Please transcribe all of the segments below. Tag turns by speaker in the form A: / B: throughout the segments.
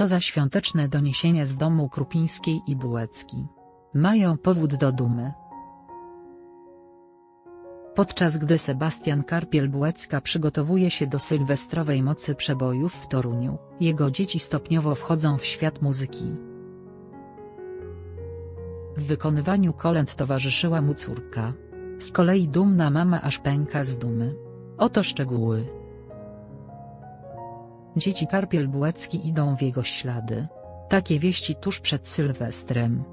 A: Co za świąteczne doniesienia z domu Krupińskiej i Bułecki. Mają powód do dumy. Podczas gdy Sebastian Karpiel-Bułecka przygotowuje się do sylwestrowej mocy przebojów w Toruniu, jego dzieci stopniowo wchodzą w świat muzyki. W wykonywaniu kolęd towarzyszyła mu córka. Z kolei dumna mama aż pęka z dumy. Oto szczegóły. Dzieci Karpiel-Bułecki idą w jego ślady. Takie wieści tuż przed Sylwestrem.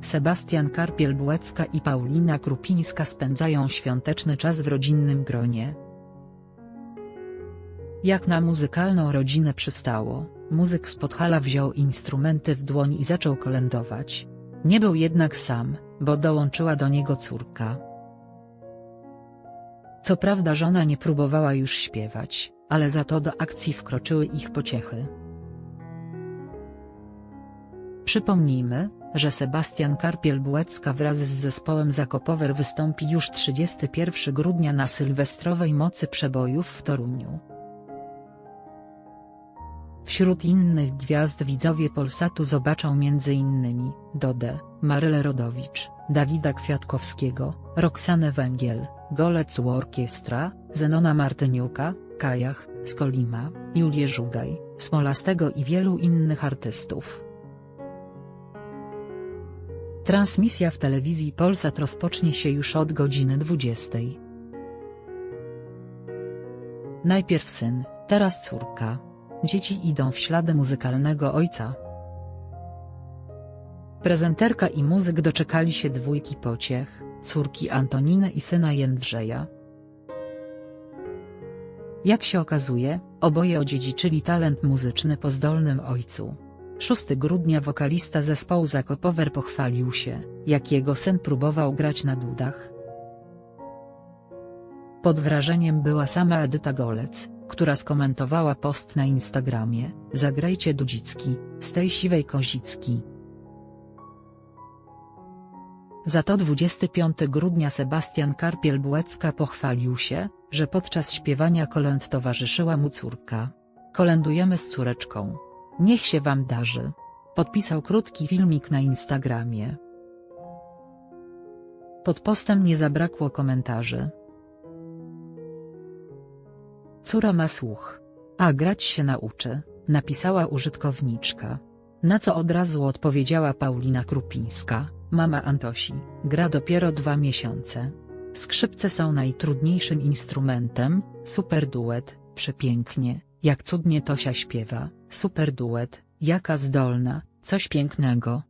A: Sebastian Karpiel-Bułecka i Paulina Krupińska spędzają świąteczny czas w rodzinnym gronie. Jak na muzykalną rodzinę przystało, muzyk z Podhala wziął instrumenty w dłoń i zaczął kolędować. Nie był jednak sam, bo dołączyła do niego córka. Co prawda żona nie próbowała już śpiewać, ale za to do akcji wkroczyły ich pociechy. Przypomnijmy, że Sebastian Karpiel-Bułecka wraz z zespołem Zakopower wystąpi już 31 grudnia na sylwestrowej mocy przebojów w Toruniu. Wśród innych gwiazd widzowie Polsatu zobaczą m.in. Dodę, Marylę Rodowicz, Dawida Kwiatkowskiego, Roxanę Węgiel, Golec Orkiestra, Zenona Martyniuka, Kajach, Skolima, Julię Żugaj, Smolastego i wielu innych artystów. Transmisja w telewizji Polsat rozpocznie się już od godziny 20. Najpierw syn, teraz córka. Dzieci idą w ślady muzykalnego ojca. Prezenterka i muzyk doczekali się dwójki pociech, córki Antoniny i syna Jędrzeja. Jak się okazuje, oboje odziedziczyli talent muzyczny po zdolnym ojcu. 6 grudnia wokalista zespołu Zakopower pochwalił się, jak jego syn próbował grać na dudach. Pod wrażeniem była sama Edyta Golec, która skomentowała post na Instagramie, zagrajcie Dudzicki, z tej siwej Kozicki. Za to 25 grudnia Sebastian Karpiel-Bułecka pochwalił się, że podczas śpiewania kolęd towarzyszyła mu córka. Kolędujemy z córeczką. Niech się wam darzy. Podpisał krótki filmik na Instagramie. Pod postem nie zabrakło komentarzy. Córa ma słuch. A grać się nauczy, napisała użytkowniczka. Na co od razu odpowiedziała Paulina Krupińska, mama Antosi, gra dopiero dwa miesiące. Skrzypce są najtrudniejszym instrumentem, super duet, przepięknie, jak cudnie Tosia śpiewa, super duet, jaka zdolna, coś pięknego.